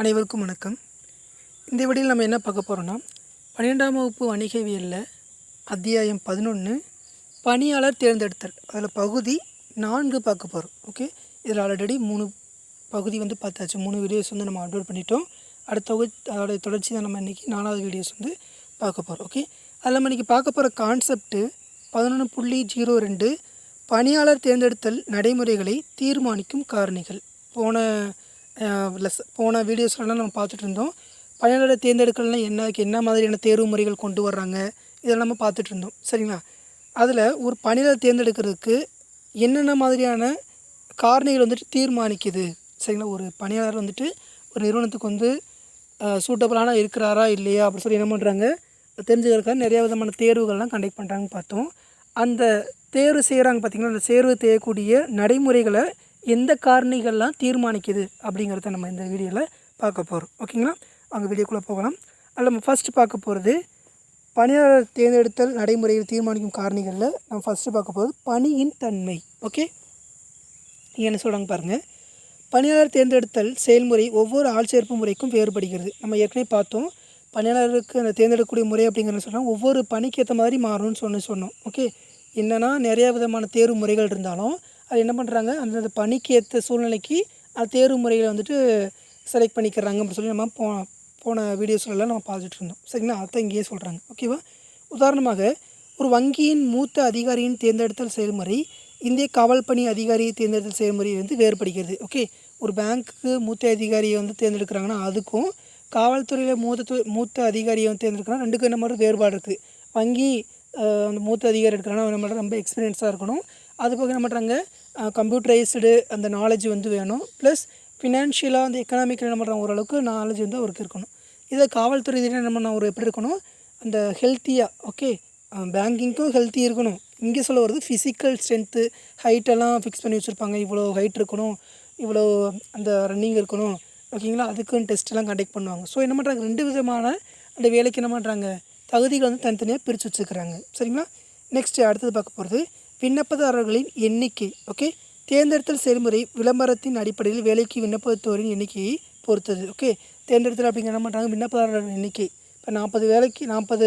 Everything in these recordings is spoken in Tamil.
அனைவருக்கும் வணக்கம். இந்த வீடியோவில் நம்ம என்ன பார்க்க போகிறோன்னா பன்னிரெண்டாம் வகுப்பு வணிகவியலில் அத்தியாயம் பதினொன்று பணியாளர் தேர்ந்தெடுத்தல். அதில் பகுதி நான்கு பார்க்க போகிறோம் ஓகே இதில் ஆல்ரெடி மூணு பகுதி வந்து பார்த்தாச்சு. மூணு வீடியோஸ் வந்து நம்ம அப்லோட் பண்ணிட்டோம். அடுத்த தொகுதி அதோடைய தொடர்ச்சி தான் நம்ம இன்றைக்கி நாலாவது வீடியோஸ் வந்து பார்க்க போகிறோம் ஓகே அதில் நம்ம இன்றைக்கி பார்க்க போகிற கான்செப்ட்டு பதினொன்று புள்ளி ஜீரோ ரெண்டு பணியாளர் தேர்ந்தெடுத்தல் நடைமுறைகளை தீர்மானிக்கும் காரணிகள். போன லெஸ் போன வீடியோஸ்லாம் நம்ம பார்த்துட்டு இருந்தோம். பணியாளரை தேர்ந்தெடுக்கலாம் என்ன என்ன மாதிரியான தேர்வு முறைகள் கொண்டு வர்றாங்க இதெல்லாம் நம்ம பார்த்துட்டு இருந்தோம். சரிங்களா? அதில் ஒரு பணியாளர் தேர்ந்தெடுக்கிறதுக்கு என்னென்ன மாதிரியான காரணிகள் வந்துட்டு தீர்மானிக்குது? சரிங்களா? ஒரு பணியாளர் வந்துட்டு ஒரு நிறுவனத்துக்கு வந்து சூட்டபுளான இருக்கிறாரா இல்லையா அப்படின்னு சொல்லி என்ன பண்ணுறாங்க தெரிஞ்சுக்கிறதுக்காக நிறைய விதமான தேர்வுகள்லாம் கண்டக்ட் பண்ணுறாங்கன்னு பார்த்தோம். அந்த தேர்வு செய்கிறாங்க பார்த்திங்கன்னா அந்த தேர்வு செய்யக்கூடிய நடைமுறைகளை எந்த காரணிகள்லாம் தீர்மானிக்குது அப்படிங்கிறத நம்ம இந்த வீடியோவில் பார்க்க போகிறோம் ஓகேங்களா? அவங்க வீடியோக்குள்ளே போகலாம். அதில் நம்ம ஃபஸ்ட்டு பார்க்க போகிறது பணியாளர் தேர்ந்தெடுத்தல் நடைமுறையில் தீர்மானிக்கும் காரணிகளில் நம்ம ஃபஸ்ட்டு பார்க்க போகிறது பணியின் தன்மை. ஓகே? என்ன சொல்கிறாங்க பாருங்கள் பணியாளர் தேர்ந்தெடுத்தல் செயல்முறை ஒவ்வொரு ஆள் சேர்ப்பு முறைக்கும் வேறுபடுகிறது. நம்ம ஏற்கனவே பார்த்தோம். பணியாளருக்கு அந்த தேர்ந்தெடுக்கக்கூடிய முறை அப்படிங்கிறத சொன்னால் ஒவ்வொரு பணிக்கு ஏற்ற மாதிரி மாறும்னு சொன்ன சொன்னோம். ஓகே? என்னென்னா நிறையா விதமான தேர்வு முறைகள் இருந்தாலும் அது என்ன பண்ணுறாங்க அந்தந்த பணிக்கு ஏற்ற சூழ்நிலைக்கு அது தேர்வு முறையில் வந்துட்டு செலக்ட் பண்ணிக்கிறாங்க அப்படின்னு சொல்லி நம்ம போ போன வீடியோஸ்லாம் நம்ம பார்த்துட்டு இருந்தோம். சரிங்களா? அதை இங்கேயே சொல்கிறாங்க ஓகேவா உதாரணமாக ஒரு வங்கியின் மூத்த அதிகாரியின் தேர்ந்தெடுத்தல் செயல்முறை இந்திய காவல் பணி அதிகாரியை தேர்ந்தெடுத்தல் செயல்முறை வந்து வேறுபடுகிறது. ஓகே ஒரு பேங்க்குக்கு மூத்த அதிகாரியை வந்து தேர்ந்தெடுக்கிறாங்கன்னா அதுக்கும் காவல்துறையில் மூத்த மூத்த அதிகாரியை வந்து தேர்ந்தெடுக்கிறாங்கன்னா ரெண்டுக்கும் என்ன மாதிரி வேறுபாடு இருக்குது வங்கி அந்த மூத்த அதிகாரி எடுக்கிறாங்கன்னா நம்ம ரொம்ப எக்ஸ்பீரியன்ஸாக இருக்கணும். அது போக என்ன பண்ணுறாங்க கம்ப்யூட்டரைஸ்டு அந்த நாலேஜ் வந்து வேணும். ப்ளஸ் ஃபினான்ஷியலாக அந்த எக்கனாமிக்கில் என்ன பண்ணுறாங்க ஓரளவுக்கு நாலேஜ் வந்து அவருக்கு இருக்கணும். இதை காவல்துறை இதில் என்ன பண்ண அவர் எப்படி இருக்கணும் அந்த ஹெல்த்தியாக ஓகே பேங்கிங்க்கும் ஹெல்த்தி இருக்கணும். இங்கே சொல்ல வருது ஃபிசிக்கல் ஸ்ட்ரென்த்து ஹைட்டெல்லாம் ஃபிக்ஸ் பண்ணி வச்சுருப்பாங்க. இவ்வளோ ஹைட் இருக்கணும் இவ்வளோ அந்த ரன்னிங் இருக்கணும் ஓகேங்களா அதுக்குன்னு டெஸ்ட்டெல்லாம் கண்டக்ட் பண்ணுவாங்க. ஸோ என்ன பண்ணுறாங்க ரெண்டு விதமான அந்த வேலைக்கு என்ன பண்ணுறாங்க தகுதிகள் வந்து தனித்தனியாக பிரித்து வச்சுக்கிறாங்க சரிங்களா? நெக்ஸ்ட்டு அடுத்தது பார்க்க போகிறது விண்ணப்பதாரர்களின் எண்ணிக்கை ஓகே தேர்ந்தெடுத்தல் செயல்முறை விளம்பரத்தின் அடிப்படையில் வேலைக்கு விண்ணப்பத்தோரின் எண்ணிக்கையை பொறுத்தது ஓகே தேர்ந்தெடுத்தல் அப்படிங்கிற என்ன பண்ணுறாங்க விண்ணப்பதாரர்கள் எண்ணிக்கை. இப்போ நாற்பது வேலைக்கு நாற்பது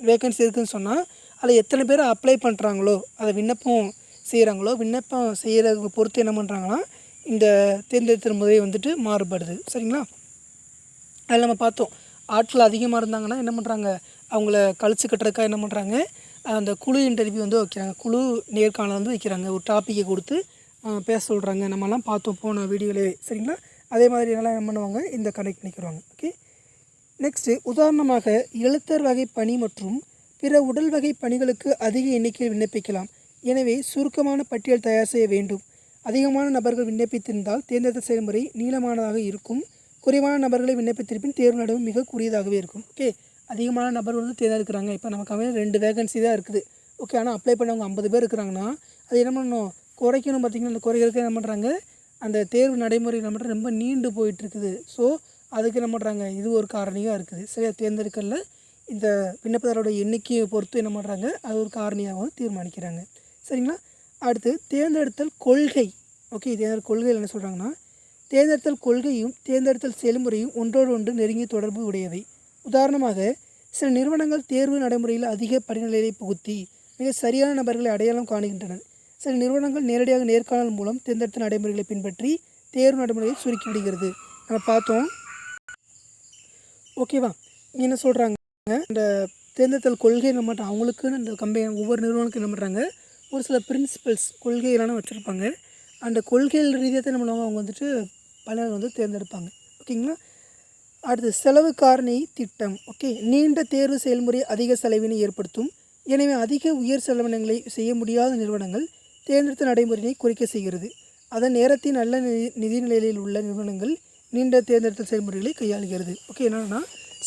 வேக்கன்சி இருக்குதுன்னு சொன்னால் அதில் எத்தனை பேர் அப்ளை பண்ணுறாங்களோ அதை விண்ணப்பம் செய்கிறாங்களோ விண்ணப்பம் செய்கிறவங்க பொறுத்து என்ன பண்ணுறாங்கன்னா இந்த தேர்ந்தெடுத்தல் முறை வந்துட்டு மாறுபடுது. சரிங்களா? அதில் நம்ம பார்த்தோம் ஆட்கள் அதிகமாக இருந்தாங்கன்னா என்ன பண்ணுறாங்க அவங்கள கழிச்சு கட்டுறதுக்காக என்ன பண்ணுறாங்க அந்த குழு இன்டர்வியூ வந்து வைக்கிறாங்க. குழு நேர்காணல் வந்து வைக்கிறாங்க. ஒரு டாப்பிக்கை கொடுத்து பேச சொல்கிறாங்க நம்மலாம் பார்த்தோம் போன வீடியோலே சரிங்களா? அதே மாதிரி நல்லா என்ன பண்ணுவாங்க? இந்த கனெக்ட் பண்ணிக்கிறாங்க. ஓகே நெக்ஸ்ட்டு உதாரணமாக எழுத்தர் வகை பணி மற்றும் பிற உடல் வகை பணிகளுக்கு அதிக எண்ணிக்கையில் விண்ணப்பிக்கலாம். எனவே சுருக்கமான பட்டியல் தயார் செய்ய வேண்டும். அதிகமான நபர்கள் விண்ணப்பித்திருந்தால் தேர்ந்தெடுத்த செயல்முறை நீளமானதாக இருக்கும். குறைவான நபர்களை விண்ணப்பித்திருப்பின் தேர்வு நடவு மிக கூடியதாகவே இருக்கும். ஓகே அதிகமான நபர் வந்து தேர்ந்தெடுக்கிறாங்க இப்போ நமக்கு ரெண்டு வேகன்சி தான் இருக்குது. ஓகே ஆனால் அப்ளை பண்ணவங்க ஐம்பது பேர் இருக்கிறாங்கன்னா அது என்ன பண்ணணும்? குறைக்கணும் பார்த்திங்கன்னா அந்த குறைகளுக்கு என்ன பண்ணுறாங்க அந்த தேர்வு நடைமுறை என்ன பண்ணுற ரொம்ப நீண்டு போயிட்டுருக்குது. ஸோ அதுக்கு என்ன பண்ணுறாங்க இது ஒரு காரணியாக இருக்குது. சரியாக தேர்ந்தெடுக்கல இந்த விண்ணப்பதாரோட எண்ணிக்கையை பொறுத்து என்ன பண்ணுறாங்க அது ஒரு காரணியாகவும் தீர்மானிக்கிறாங்க. சரிங்களா? அடுத்து தேர்ந்தெடுத்தல் கொள்கை. ஓகே தேர்ந்தெடுத்தல் கொள்கையில் என்ன சொல்கிறாங்கன்னா தேர்ந்தெடுத்தல் கொள்கையும் தேர்ந்தெடுத்தல் செயல்முறையும் ஒன்றோடு ஒன்று நெருங்கிய தொடர்பு உடையவை. உதாரணமாக சில நிறுவனங்கள் தேர்வு நடைமுறையில் அதிக படிநிலையை புகுத்தி மிக சரியான நபர்களை அடையாளம் காணுகின்றன. சில நிறுவனங்கள் நேரடியாக நேர்காணல் மூலம் தேர்ந்தெடுத்த நடைமுறைகளை பின்பற்றி தேர்வு நடைமுறையை சுருக்கி விடுகிறது. நம்ம பார்த்தோம். ஓகேவா? என்ன சொல்கிறாங்க இந்த தேர்ந்தெடுத்தல் கொள்கை என்ன பண்ணுறாங்க அவங்களுக்குன்னு இந்த கம்பெனி ஒவ்வொரு நிறுவனத்துக்கு என்ன பண்ணுறாங்க ஒரு சில பிரின்சிபல்ஸ் கொள்கைகளான வச்சுருப்பாங்க. அந்த கொள்கைகள் ரீதியாக தான் என்ன அவங்க வந்துட்டு பலர் வந்து தேர்ந்தெடுப்பாங்க. ஓகேங்களா? அடுத்து செலவு காரணி திட்டம். ஓகே நீண்ட தேர்வு செயல்முறை அதிக செலவினை ஏற்படுத்தும். எனவே அதிக உயர் செலவினங்களை செய்ய முடியாத நிறுவனங்கள் தேர்ந்தெடுத்த நடைமுறையினை குறைக்க செய்கிறது. அதன் நேரத்தின் நல்ல நிதி நிதி நிலையில் உள்ள நிறுவனங்கள் நீண்ட தேர்ந்தெடுத்த செயல்முறைகளை கையாளுகிறது. ஓகே என்னென்னா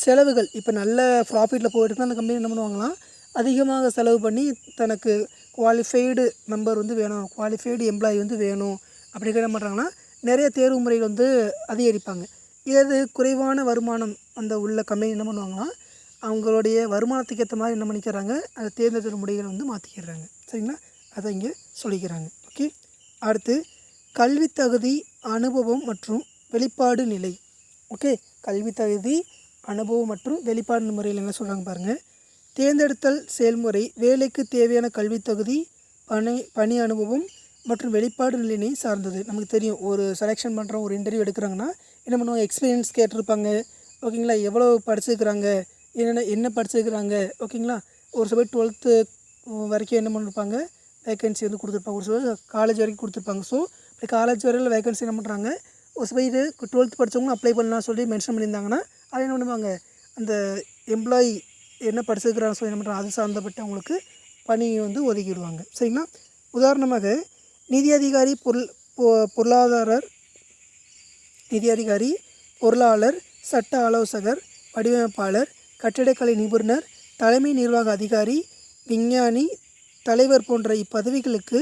செலவுகள். இப்போ நல்ல ப்ராஃபிட்டில் போயிட்டு அந்த கம்பெனி என்ன பண்ணுவாங்களாம் அதிகமாக செலவு பண்ணி தனக்கு குவாலிஃபைடு மெம்பர் வந்து வேணும். குவாலிஃபைடு எம்ப்ளாயி வந்து வேணும். அப்படி என்ன பண்ணுறாங்கன்னா நிறைய தேர்வு முறைகள் வந்து அதிகரிப்பாங்க. ஏது குறைவான வருமானம் அந்த உள்ள கம்பெனி என்ன பண்ணுவாங்கன்னா அவங்களுடைய வருமானத்துக்கு ஏற்ற மாதிரி என்ன பண்ணிக்கிறாங்க அதை தேர்ந்தெடுத்த முறைகளை வந்து மாற்றிக்கிறாங்க சரிங்களா? அதை இங்கே சொல்லிக்கிறாங்க. ஓகே? அடுத்து கல்வி தகுதி அனுபவம் மற்றும் வெளிப்பாடு நிலை. ஓகே? கல்வி தகுதி அனுபவம் மற்றும் வெளிப்பாடு முறையில் என்ன சொல்கிறாங்க பாருங்கள் தேர்ந்தெடுத்தல் செயல்முறை வேலைக்கு தேவையான கல்வி தகுதி பணி பணி அனுபவம் மற்றும் வெளிப்பாடு நிலையினை சார்ந்தது. நமக்கு தெரியும் ஒரு செலெக்ஷன் பண்ணுறோம் ஒரு இன்டர்வியூ எடுக்கிறாங்கன்னா என்ன பண்ணுவாங்க? எக்ஸ்பீரியன்ஸ் கேட்டிருப்பாங்க. ஓகேங்களா எவ்வளோ படிச்சிருக்கிறாங்க? என்னென்ன என்ன படிச்சிருக்கிறாங்க? ஓகேங்களா ஒரு சில பேர் டுவெல்த்து வரைக்கும் என்ன பண்ணிருப்பாங்க? வேகன்சி வந்து கொடுத்துருப்பாங்க. ஒரு சில காலேஜ் வரைக்கும் கொடுத்துருப்பாங்க. ஸோ இப்போ காலேஜ் வரையில் வேகன்சி என்ன பண்ணுறாங்க ஒரு சில பேர் டுவெல்த் படித்தவங்களும் அப்ளை பண்ணலாம் சொல்லி மென்ஷன் பண்ணியிருந்தாங்கன்னா அதை என்ன பண்ணுவாங்க? அந்த எம்ப்ளாயி என்ன படிச்சிருக்கிறாங்க சொல்லி என்ன பண்ணுறாங்க அது சார்ந்தப்பட்ட அவங்களுக்கு பணி வந்து ஒதுக்கிடுவாங்க. சரிங்களா? உதாரணமாக நிதி அதிகாரி பொருள் பொ- பொருளாதாரர் நிதி அதிகாரி பொருளாளர் சட்ட ஆலோசகர் வடிவமைப்பாளர் கட்டிடக்கலை நிபுணர் தலைமை நிர்வாக அதிகாரி விஞ்ஞானி தலைவர் போன்ற இப்பதவிகளுக்கு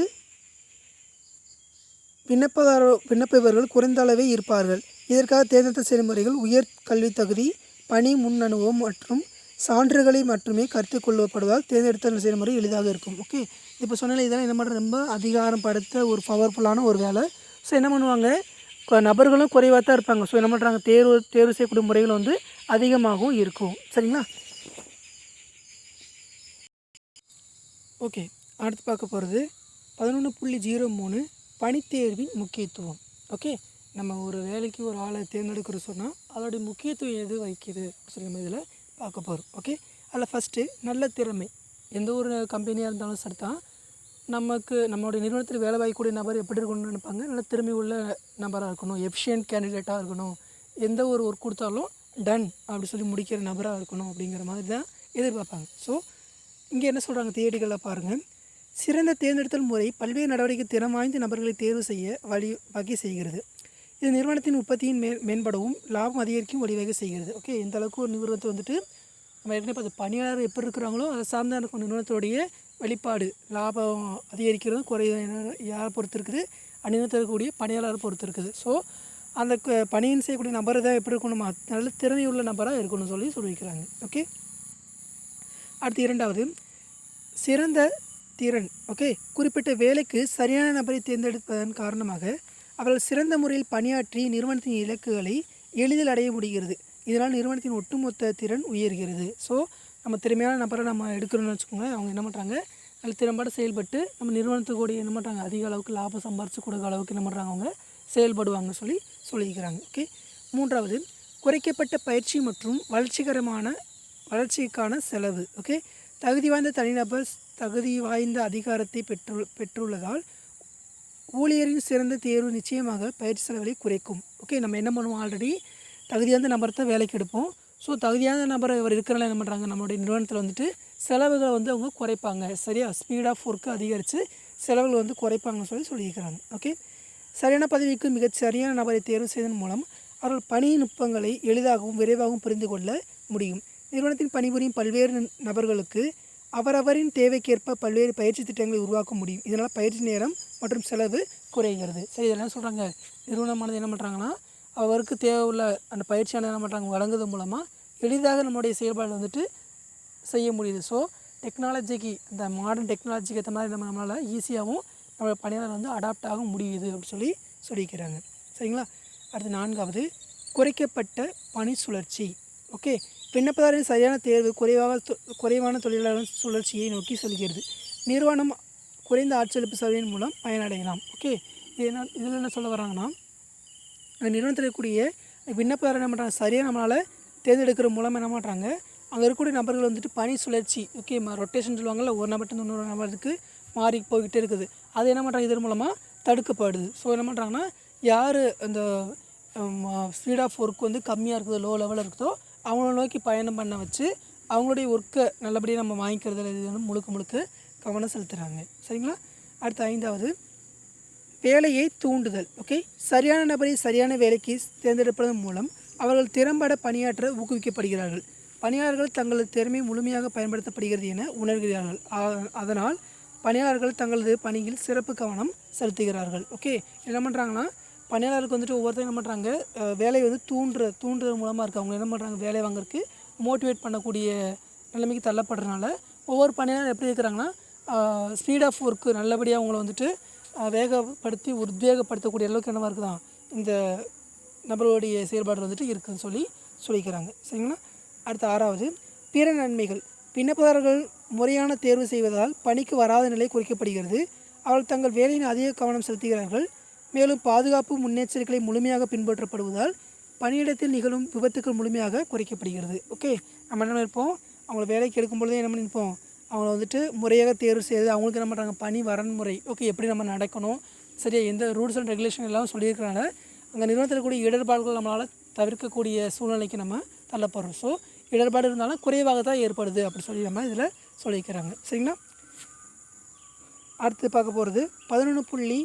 விண்ணப்பதார விண்ணப்பவர்கள் குறைந்த அளவே இருப்பார்கள். இதற்காக தேர்ந்தெடுத்த செயல்முறைகள் உயர் கல்வி தகுதி பணி முன் அனுபவம் மற்றும் சான்றுகளை மட்டுமே கருத்து கொள்ளப்படுவதால் தேர்ந்தெடுத்த செயல்முறை எளிதாக இருக்கும். ஓகே இப்போ சொன்னால இதெல்லாம் என்ன பண்ணுற ரொம்ப அதிகாரம் படுத்த ஒரு பவர்ஃபுல்லான ஒரு வேலை. ஸோ என்ன பண்ணுவாங்க? நபர்களும் குறைவாக தான் இருப்பாங்க. ஸோ என்ன பண்ணுறாங்க தேர்வு தேர்வு செய்யக்கூடிய முறைகள் வந்து அதிகமாகவும் இருக்கும். சரிங்களா? ஓகே அடுத்து பார்க்க போகிறது பதினொன்று புள்ளி ஜீரோ மூணு பணித்தேர்வின் முக்கியத்துவம். ஓகே நம்ம ஒரு வேலைக்கு ஒரு ஆளை தேர்ந்தெடுக்கிற சொன்னால் அதோடைய முக்கியத்துவம் எது வைக்கிது சொல்லி நம்ம இதில் பார்க்க போகிறோம் ஓகே அதில் ஃபஸ்ட்டு நல்ல திறமை. எந்த ஒரு கம்பெனியாக இருந்தாலும் சரி தான் நமக்கு நம்மளுடைய நிறுவனத்தில் வேலை வாய்க்கக்கூடிய நபர் எப்படி இருக்கணும்னு நினைப்பாங்க? நல்ல திறமை உள்ள நபராக இருக்கணும் எஃபிஷியன்ட் கேண்டிடேட்டாக இருக்கணும் எந்த ஒரு ஒர்க் கொடுத்தாலும் டன் அப்படி சொல்லி முடிக்கிற நபராக இருக்கணும் அப்படிங்கிற மாதிரி தான் எதிர்பார்ப்பாங்க. ஸோ இங்கே என்ன சொல்கிறாங்க தேடிகளில் பாருங்கள் சிறந்த தேர்ந்தெடுத்தல் முறை பல்வேறு நடவடிக்கை திறம் வாய்ந்த நபர்களை தேர்வு செய்ய வழி வகை செய்கிறது. இது நிறுவனத்தின் உற்பத்தியின் மே மேம்படவும் லாபம் அதிகரிக்கும் வழிவகை செய்கிறது. ஓகே இந்த அளவுக்கு ஒரு நிறுவனத்தை வந்துட்டு நம்ம ஏற்கனவே பார்த்து பணியாளர் எப்படி இருக்கிறாங்களோ அதை சார்ந்த நிறுவனத்தோடைய நிறுவனத்துடைய வெளிப்பாடு லாபம் அதிகரிக்கிறது குறைய யாரை பொறுத்து இருக்குது? அந்நிறுவனத்தில் இருக்கக்கூடிய பணியாளரை பொறுத்து இருக்குது. ஸோ அந்த பணியின் செய்யக்கூடிய நபர் தான் எப்படி இருக்கணுமா? நல்ல திறமையுள்ள நபராக இருக்கணும்னு சொல்லி சொல்லியிருக்கிறாங்க. ஓகே அடுத்து இரண்டாவது சிறந்த திறன். ஓகே குறிப்பிட்ட வேலைக்கு சரியான நபரை தேர்ந்தெடுப்பதன் காரணமாக அவர்கள் சிறந்த முறையில் பணியாற்றி நிறுவனத்தின் இலக்குகளை எளிதில் அடைய முடிகிறது. இதனால் நிறுவனத்தின் ஒட்டுமொத்த திறன் உயர்கிறது. ஸோ நம்ம திறமையான நபரை நம்ம எடுக்கிறோம்னு வச்சுக்கோங்களேன். அவங்க என்ன பண்ணுறாங்க நல்ல திறம்பட செயல்பட்டு நம்ம நிறுவனத்துக்கு என்ன பண்ணுறாங்க அதிக அளவுக்கு லாபம் சம்பாரித்து கொடுக்குற அளவுக்கு என்ன பண்ணுறாங்க அவங்க செயல்படுவாங்க சொல்லி சொல்லியிருக்கிறாங்க ஓகே மூன்றாவது குறைக்கப்பட்ட பயிற்சி மற்றும் வளர்ச்சிகரமான வளர்ச்சிக்கான செலவு. ஓகே தகுதி வாய்ந்த தனிநபர் தகுதி வாய்ந்த அதிகாரத்தை பெற்று பெற்றுள்ளதால் ஊழியரின் சிறந்த தேர்வு நிச்சயமாக பயிற்சி செலவுகளை குறைக்கும். ஓகே நம்ம என்ன பண்ணுவோம் ஆல்ரெடி தகுதியான நபரை தான் வேலைக்கு எடுப்போம். ஸோ தகுதியான நபர் இவர் இருக்கிறனால என்ன பண்ணுறாங்க நம்மளுடைய நிறுவனத்தில் வந்துட்டு செலவுகளை வந்து அவங்க குறைப்பாங்க. சரியா? ஸ்பீட் ஆஃப் ஒர்க்கு அதிகரித்து செலவுகள் வந்து குறைப்பாங்கன்னு சொல்லி சொல்லியிருக்கிறாங்க. ஓகே சரியான பதவிக்கு மிகச் சரியான நபரை தேர்வு செய்வதன் மூலம் அவர்கள் பணி நுட்பங்களை எளிதாகவும் விரைவாகவும் புரிந்து கொள்ள முடியும். நிறுவனத்தில் பணிபுரியும் பல்வேறு நபர்களுக்கு அவரவரின் தேவைக்கேற்ப பல்வேறு பயிற்சி திட்டங்களை உருவாக்க முடியும். இதனால் பயிற்சி நேரம் மற்றும் செலவு குறைகிறது. சரி இதெல்லாம் சொல்கிறாங்க நிறுவனமானது என்ன பண்ணுறாங்கன்னா அவருக்கு தேவை உள்ள அந்த பயிற்சியான என்ன பண்ணுறாங்க வழங்குவது மூலமாக எளிதாக நம்முடைய செயல்பாடு வந்துட்டு செய்ய முடியுது. ஸோ டெக்னாலஜிக்கு இந்த மாடர்ன் டெக்னாலஜிக்கு ஏற்ற மாதிரி நம்ம நம்மளால் ஈஸியாகவும் நம்ம பணியாளர் வந்து அடாப்ட் ஆக முடியுது அப்படின்னு சொல்லி சொல்லியிருக்கிறாங்க சரிங்களா? அடுத்து நான்காவது குறைக்கப்பட்ட பணி சுழற்சி. ஓகே விண்ணப்பதாரின் சரியான தேர்வு குறைவாக தொ- குறைவான தொழிலாளர் சுழற்சியை நோக்கி செல்கிறது. நிறுவனம் குறைந்த ஆட்சேர்ப்பு சலுகையின் மூலம் பயனடையலாம். ஓகே? இது என்ன இதில் என்ன சொல்ல வராங்கன்னா அந்த நிறுவனத்தில் இருக்கக்கூடிய விண்ணப்பதாரர் என்ன பண்ணுறாங்க சரியாக நம்மளால் தேர்ந்தெடுக்கிற மூலம் என்ன பண்ணுறாங்க அங்கே இருக்கக்கூடிய நபர்கள் வந்துட்டு பணி சுழற்சி ஓகே ரொட்டேஷன் சொல்லுவாங்கல்ல ஒரு நபர்கிட்ட இன்னொரு நபருக்கு மாறி போய்கிட்டே இருக்குது. அது என்ன பண்ணுறாங்க இதன் மூலமாக தடுக்கப்படுது. ஸோ என்ன பண்ணுறாங்கன்னா யார் அந்த ஸ்பீட் ஆஃப் ஒர்க் வந்து கம்மியாக இருக்குதோ லோ லெவலில் இருக்குதோ அவங்கள நோக்கி பயணம் பண்ண வச்சு அவங்களுடைய ஒர்க்கை நல்லபடியாக நம்ம வாங்கிக்கிறதுல இது வந்து முழுக்க முழுக்க கவனம் செலுத்துகிறாங்க சரிங்களா? அடுத்து ஐந்தாவது. வேலையை தூண்டுதல். ஓகே சரியான நபரை சரியான வேலைக்கு தேர்ந்தெடுப்பதன் மூலம் அவர்கள் திறம்பட பணியாற்ற ஊக்குவிக்கப்படுகிறார்கள். பணியாளர்கள் தங்களது திறமை முழுமையாக பயன்படுத்தப்படுகிறது என உணர்கிறார்கள். ஆ- அதனால் பணியாளர்கள் தங்களது பணியில் சிறப்பு கவனம் செலுத்துகிறார்கள். ஓகே என்ன பண்ணுறாங்கன்னா பணியாளருக்கு வந்துட்டு ஒவ்வொருத்தரும் என்ன பண்ணுறாங்க வேலையை வந்து தூண்டுற தூண்டுறது மூலமாக இருக்குது அவங்க என்ன பண்ணுறாங்க வேலை வாங்குறதுக்கு மோட்டிவேட் பண்ணக்கூடிய நிலைமைக்கு தள்ளப்படுறதுனால ஒவ்வொரு பணியாளர் எப்படி இருக்கிறாங்கன்னா ஸ்பீட் ஆஃப் ஒர்க்கு நல்லபடியாக அவங்கள வந்துட்டு வேகப்படுத்தி உத்வேகப்படுத்தக்கூடிய அளவுக்கு என்னவாக இருக்குதான் இந்த நபர்களுடைய செயல்பாடு வந்துட்டு இருக்குதுன்னு சொல்லி சொல்லிக்கிறாங்க. சரிங்களா? அடுத்து ஆறாவது பிற நன்மைகள். விண்ணப்பதாரர்கள் முறையான தேர்வு செய்வதால் பணிக்கு வராத நிலை குறிக்கப்படுகிறது. அவர்கள் தங்கள் வேலையின் அதிக கவனம் செலுத்துகிறார்கள். மேலும் பாதுகாப்பு முன்னெச்சரிக்கைகளை முழுமையாக பின்பற்றப்படுவதால் பணியிடத்தில் நிகழும் விபத்துக்கள் முழுமையாக குறைக்கப்படுகிறது. ஓகே நம்ம என்ன இருப்போம் அவங்கள வேலைக்கு எடுக்கும் பொழுதே என்ன நிற்போம் அவங்கள வந்துட்டு முறையாக தேர்வு செய்து அவங்களுக்கு என்ன பண்ணுறாங்க பணி வரன்முறை ஓகே எப்படி நம்ம நடக்கணும்? சரியா? எந்த ரூல்ஸ் அண்ட் ரெகுலேஷன் எல்லாம் சொல்லியிருக்கிறனால அங்கே நிறுவனத்தில் கூடிய இடர்பாடுகள் நம்மளால் தவிர்க்கக்கூடிய சூழ்நிலைக்கு நம்ம தள்ளப்படுறோம். ஸோ இடர்பாடு இருந்தாலும் குறைவாக தான் ஏற்படுது அப்படின்னு சொல்லி நம்ம இதில் சொல்லியிருக்கிறாங்க சரிங்களா? அடுத்து பார்க்க போகிறது பதினொன்று புள்ளி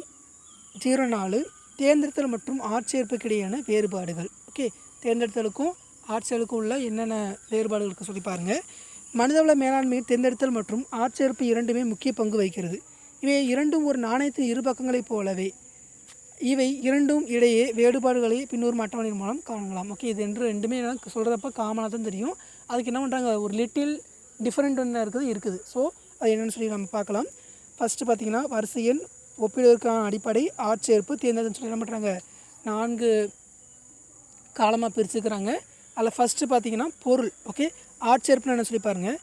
ஜீரோ நாலு தேர்ந்தெடுத்தல் மற்றும் ஆட்சேர்ப்புக்கு இடையான வேறுபாடுகள். ஓகே தேர்ந்தெடுத்தலுக்கும் ஆட்சேர்ப்புக்கும் உள்ள என்னென்ன வேறுபாடுகள் இருக்கு சொல்லி பாருங்கள் மனிதவள மேலாண்மையில் தேர்ந்தெடுத்தல் மற்றும் ஆட்சேர்ப்பு இரண்டுமே முக்கிய பங்கு வகிக்கிறது. இவை இரண்டும் ஒரு நாணயத்தின் இரு பக்கங்களைப் போலவே இவை இரண்டும் இடையே வேறுபாடுகளை பின்வரும் அட்டவணையின் மூலம் காணலாம். ஓகே இது என்று ரெண்டுமே எனக்கு சொல்கிறப்ப காமனாக தான் தெரியும். அதுக்கு என்ன பண்ணுறாங்க ஒரு லிட்டில் டிஃப்ரெண்ட் ஒன்று இருக்குது இருக்குது. ஸோ அது என்னென்னு சொல்லி நம்ம பார்க்கலாம். ஃபஸ்ட்டு பார்த்தீங்கன்னா வரிசை எண் ஒப்பிடுவதற்கான அடிப்படை ஆட்சேர்ப்பு தேர்ந்தெடுன்னு சொல்லி என்ன பண்ணுறாங்க நான்கு காலமாக பிரிச்சுக்கிறாங்க. அதில் ஃபஸ்ட்டு பார்த்தீங்கன்னா பொருள் ஓகே ஆட்சேர்ப்புன்னு என்ன சொல்லி பாருங்கள்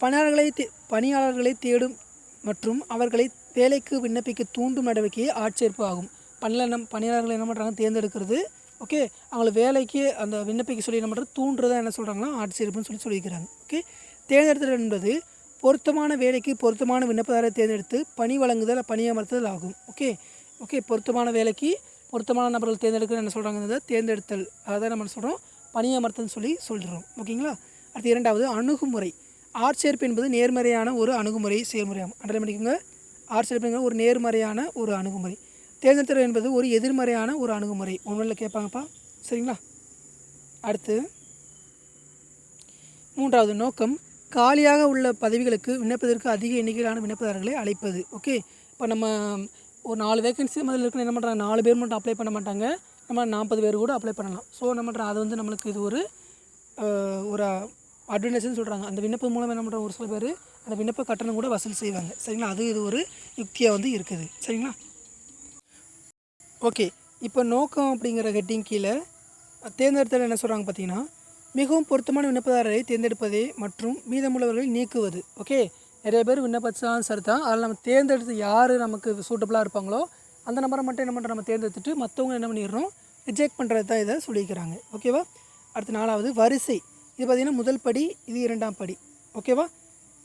பணியாளர்களை தே பணியாளர்களை தேடும் மற்றும் அவர்களை வேலைக்கு விண்ணப்பிக்க தூண்டும் நடவடிக்கையே ஆட்சேர்ப்பு ஆகும். பணியில் நம் பணியாளர்கள் என்ன பண்ணுறாங்க தேர்ந்தெடுக்கிறது ஓகே அவங்கள வேலைக்கு அந்த விண்ணப்பிக்க சொல்லி என்ன பண்ணுறது தூண்டுறதா என்ன சொல்கிறாங்கன்னா ஆட்சேர்ப்புன்னு சொல்லி சொல்லியிருக்கிறாங்க ஓகே தேர்ந்தெடுத்தல் என்பது பொருத்தமான வேலைக்கு பொருத்தமான விண்ணப்பதாரரை தேர்ந்தெடுத்து பணி வழங்குதல் பணியமர்த்துதல் ஆகும். ஓகே ஓகே பொருத்தமான வேலைக்கு பொருத்தமான நபர்கள் தேர்ந்தெடுக்க என்ன சொல்கிறாங்க தேர்ந்தெடுத்தல். அதான் நம்ம சொல்கிறோம் பணியமர்த்தல்னு சொல்லி சொல்கிறோம் ஓகேங்களா அடுத்து இரண்டாவது அணுகுமுறை. ஆட்சேர்ப்பு என்பது நேர்மறையான ஒரு அணுகுமுறை செயல்முறையாகும் அண்டர் பண்ணிக்கோங்க. ஆட்சேர்ப்புங்கிற ஒரு நேர்மறையான ஒரு அணுகுமுறை. தேர்ந்தெடுத்தல் என்பது ஒரு எதிர்மறையான ஒரு அணுகுமுறை. ஒன்றில் கேட்பாங்கப்பா. சரிங்களா? அடுத்து மூன்றாவது நோக்கம். காலியாக உள்ள பதவிகளுக்கு விண்ணப்பதற்கு அதிக எண்ணிக்கையிலான விண்ணப்பதாரர்களை அழைப்பது. ஓகே இப்போ நம்ம ஒரு நாலு வேகன்சி முதல்ல இருக்குன்னு என்ன பண்ணுறாங்க நாலு பேர் மட்டும் அப்ளை பண்ண மாட்டாங்க. நம்ம நாற்பது பேர் கூட அப்ளை பண்ணலாம். ஸோ என்ன பண்ணுறோம் அது வந்து நம்மளுக்கு இது ஒரு ஒரு அட்வான்டேஜ்னு சொல்கிறாங்க அந்த விண்ணப்பம் மூலம் என்ன பண்ணுறாங்க ஒரு சில பேர் அந்த விண்ணப்ப கட்டணம் கூட வசூல் செய்வாங்க. சரிங்களா? அது இது ஒரு யுக்தியாக வந்து இருக்குது. சரிங்களா? ஓகே இப்போ நோக்கம் அப்படிங்கிற ஹெட்டிங் கீழே தேர்ந்தெடுத்தல் என்ன சொல்கிறாங்க பார்த்தீங்கன்னா மிகவும் பொருத்தமான விண்ணப்பதாரரை தேர்ந்தெடுப்பதே மற்றும் மீதமுள்ளவர்களை நீக்குவது. ஓகே? நிறைய பேர் விண்ணப்பிச்சாலும் சரி தான் அதில் நம்ம தேர்ந்தெடுத்து யார் நமக்கு சூட்டபுளாக இருப்பாங்களோ அந்த நம்பரை மட்டும் என்ன பண்ணுறோம் நம்ம தேர்ந்தெடுத்துட்டு மற்றவங்க என்ன பண்ணிடுறோம்? ரிஜெக்ட் பண்ணுறது தான் இதை சொல்லிக்கிறாங்க ஓகேவா? அடுத்து நாலாவது வரிசை. இது பார்த்திங்கன்னா முதல் படி இது இரண்டாம் படி. ஓகேவா?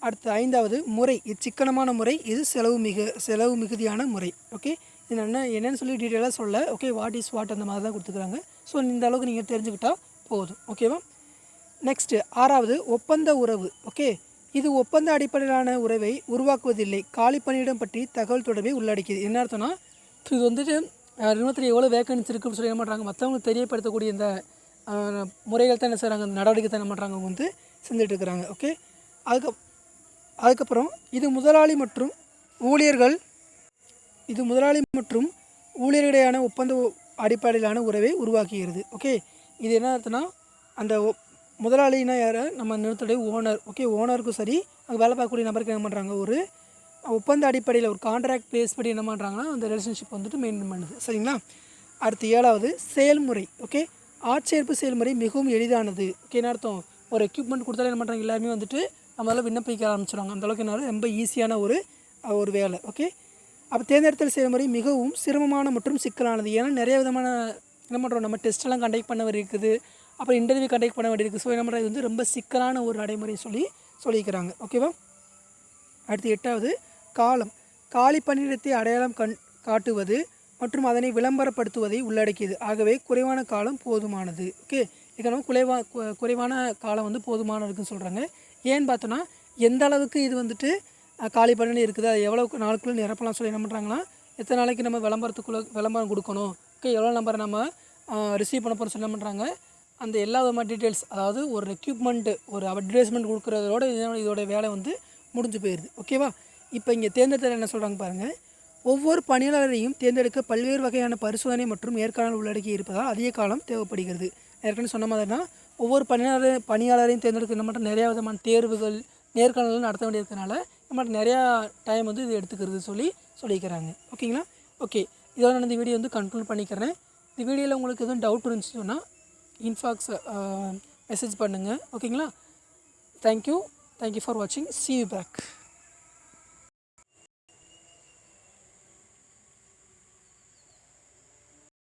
அடுத்து ஐந்தாவது முறை. இது சிக்கனமான முறை. இது செலவு மிகு செலவு மிகுதியான முறை. ஓகே? இது என்ன என்னென்னு சொல்லி டீட்டெயிலாக சொல்ல. ஓகே? வாட் இஸ் வாட் அந்த மாதிரி தான் கொடுத்துக்கிறாங்க. ஸோ இந்த அளவுக்கு நீங்கள் தெரிஞ்சுக்கிட்டால் போதும். ஓகேவா? நெக்ஸ்ட்டு ஆறாவது ஒப்பந்த உறவு. ஓகே இது ஒப்பந்த அடிப்படையிலான உறவை உருவாக்குவதில்லை. காலி பணியிடம் பற்றி தகவல் தொடர்பை உள்ளடக்கியது. என்ன அர்த்தம்னா இது வந்துட்டு நிறுவனத்தில் எவ்வளோ வேக்கன்சி இருக்குன்னு சொல்லி என்ன பண்ணுறாங்க மற்றவங்களுக்கு தெரியப்படுத்தக்கூடிய இந்த முறைகள் தான் என்ன செய்கிறாங்க நடவடிக்கை தான் என்ன பண்ணுறாங்க அவங்க வந்து செஞ்சுட்டு இருக்கிறாங்க. ஓகே அதுக்கு அதுக்கப்புறம் இது முதலாளி மற்றும் ஊழியர்கள் இது முதலாளி மற்றும் ஊழியர்களிடையான ஒப்பந்த அடிப்படையிலான உறவை உருவாக்குகிறது. ஓகே இது என்ன அர்த்தம்னா அந்த முதலாளினா யார்? நம்ம நிறுவனத்துடைய ஓனர் ஓகே ஓனருக்கும் சரி அங்கே வேலை பார்க்கக்கூடிய நபருக்கு என்ன பண்ணுறாங்க ஒரு ஒப்பந்த அடிப்படையில் ஒரு கான்ட்ராக்ட் பேஸ் படி என்ன பண்ணுறாங்கன்னா அந்த ரிலேஷன்ஷிப் வந்துட்டு மெயின்டைன் பண்ணுது. சரிங்களா? அடுத்து ஏழாவது செயல்முறை. ஓகே ஆட்சேர்ப்பு செயல்முறை மிகவும் எளிதானது. ஓகே என்ன அர்த்தம்? ஒரு எக்யூப்மெண்ட் கொடுத்தாலே என்ன பண்ணுறாங்க எல்லாருமே வந்துட்டு நம்மளால் விண்ணப்பிக்க ஆரம்பிச்சிடுவாங்க அந்த அளவுக்கு என்ன ரொம்ப ஈஸியான ஒரு ஒரு வேலை. ஓகே அப்போ தேர்ந்தெடுத்தல் செயல்முறை மிகவும் சிரமமான மற்றும் சிக்கலானது. ஏன்னா நிறைய விதமான என்ன பண்ணுறோம் நம்ம டெஸ்ட்டெல்லாம் கண்டக்ட் பண்ண இருக்குது அப்புறம் இன்டர்வியூ கண்டக்ட் பண்ண வேண்டியிருக்கு. ஸோ என்ன பண்ணுறது வந்து ரொம்ப சிக்கலான ஒரு நடைமுறை சொல்லி சொல்லியிருக்கிறாங்க. ஓகேவா அடுத்து எட்டாவது காலம். காலி பணியிடத்தை அடையாளம் கண் காட்டுவது மற்றும் அதனை விளம்பரப்படுத்துவதை உள்ளடக்கியது. ஆகவே குறைவான காலம் போதுமானது. ஓகே இதுக்கான குறைவா குறைவான காலம் வந்து போதுமானதுன்னு சொல்கிறாங்க ஏன்னு பார்த்தோன்னா எந்த அளவுக்கு இது வந்துட்டு காலி பணியில் இருக்குது அது எவ்வளோ நாளுக்குள்ளே நிரப்பலாம் சொல்லி என்ன பண்ணுறாங்கன்னா எத்தனை நாளைக்கு நம்ம விளம்பரத்துக்குள்ளே விளம்பரம் கொடுக்கணும்? ஓகே எவ்வளோ நம்பரை நம்ம ரிசீவ் பண்ண போகிறோம் சொல்லி என்ன பண்ணுறாங்க அந்த எல்லா விதமான டீட்டெயில்ஸ் அதாவது ஒரு ரெக்யூப்மெண்ட்டு ஒரு அட்வர்டைஸ்மெண்ட் கொடுக்குறதோட இதோட வேலை வந்து முடிஞ்சு போயிடுது ஓகேவா இப்போ இங்கே தேர்ந்தெடுத்தல் என்ன சொல்கிறாங்க பாருங்கள் ஒவ்வொரு பணியாளரையும் தேர்ந்தெடுக்க பல்வேறு வகையான பரிசோதனை மற்றும் நேர்காணல் உள்ளடக்கி இருப்பதால் அதிக காலம் தேவைப்படுகிறது. ஏற்கனவே சொன்ன மாதிரி தான் ஒவ்வொரு பணியாளர் பணியாளரையும் தேர்ந்தெடுக்க நம்ம நிறையா விதமான தேர்வுகள் நேர்காணல்கள் நடத்த வேண்டியிருக்கனால நம்ம நிறையா டைம் வந்து இது எடுத்துக்கிறது சொல்லி சொல்லிக்கிறாங்க. ஓகேங்களா ஓகே இதோட நான் இந்த வீடியோ வந்து கன்க்ளூட் பண்ணிக்கிறேன். இந்த வீடியோவில் உங்களுக்கு எதுவும் டவுட் இருந்துச்சுன்னா இன்ஃபாக்ஸ் மெசேஜ் பண்ணுங்கள் ஓகேங்களா thank you thank you for வாட்சிங் சி யூ பேக்